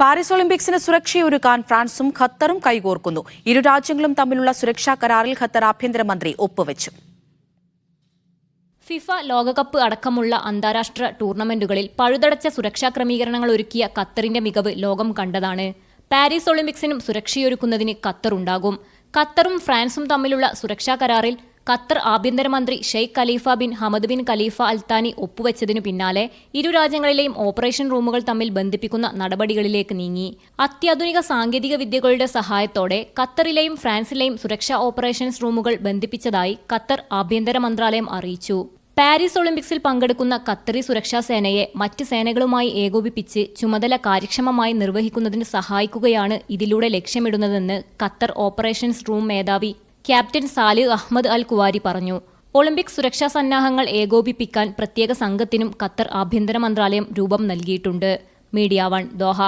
Paris ഒളിമ്പിക്സിന് സുരക്ഷയൊരുക്കാൻ ഫ്രാൻസും ഖത്തറും കൈകോർക്കുന്നു. ഇരു രാജ്യങ്ങളും തമ്മിലുള്ള സുരക്ഷാ കരാറിൽ ഖത്തർ ആഭ്യന്തരമന്ത്രി ഒപ്പുവച്ചു. ഫിഫ ലോകകപ്പ് അടക്കമുള്ള അന്താരാഷ്ട്ര ടൂർണമെന്റുകളിൽ പഴുതടച്ച സുരക്ഷാ ക്രമീകരണങ്ങൾ ഒരുക്കിയ ഖത്തറിന്റെ മികവ് ലോകം കണ്ടതാണ്. പാരീസ് ഒളിമ്പിക്സിനും സുരക്ഷയൊരുക്കുന്നതിന് ഖത്തർ ഉണ്ടാകും. ഖത്തറും ഫ്രാൻസും തമ്മിലുള്ള സുരക്ഷാ കരാറിൽ ഖത്തർ ആഭ്യന്തരമന്ത്രി Sheikh Khalifa bin Hamad bin Khalifa Al Thani ഒപ്പുവെച്ചതിനു പിന്നാലെ ഇരു രാജ്യങ്ങളിലെയും ഓപ്പറേഷൻ റൂമുകൾ തമ്മിൽ ബന്ധിപ്പിക്കുന്ന നടപടികളിലേക്ക് നീങ്ങി. അത്യാധുനിക സാങ്കേതിക വിദ്യകളുടെ സഹായത്തോടെ ഖത്തറിലെയും ഫ്രാൻസിലെയും സുരക്ഷാ ഓപ്പറേഷൻസ് റൂമുകൾ ബന്ധിപ്പിച്ചതായി ഖത്തർ ആഭ്യന്തര മന്ത്രാലയം അറിയിച്ചു. പാരീസ് ഒളിമ്പിക്സിൽ പങ്കെടുക്കുന്ന ഖത്തറി സുരക്ഷാ സേനയെ മറ്റ് സേനകളുമായി ഏകോപിപ്പിച്ച് ചുമതല കാര്യക്ഷമമായി നിർവഹിക്കുന്നതിന് സഹായിക്കുകയാണ് ഇതിലൂടെ ലക്ഷ്യമിടുന്നതെന്ന് ഖത്തർ ഓപ്പറേഷൻസ് റൂം മേധാവി captain Salih Ahmed Al Kuwari പറഞ്ഞു. ഒളിമ്പിക് സുരക്ഷാ സന്നാഹങ്ങൾ ഏകോപിപ്പിക്കാൻ പ്രത്യേക സംഘത്തിനും ഖത്തർ ആഭ്യന്തര മന്ത്രാലയം രൂപം നൽകിയിട്ടുണ്ട്. Media one Doha.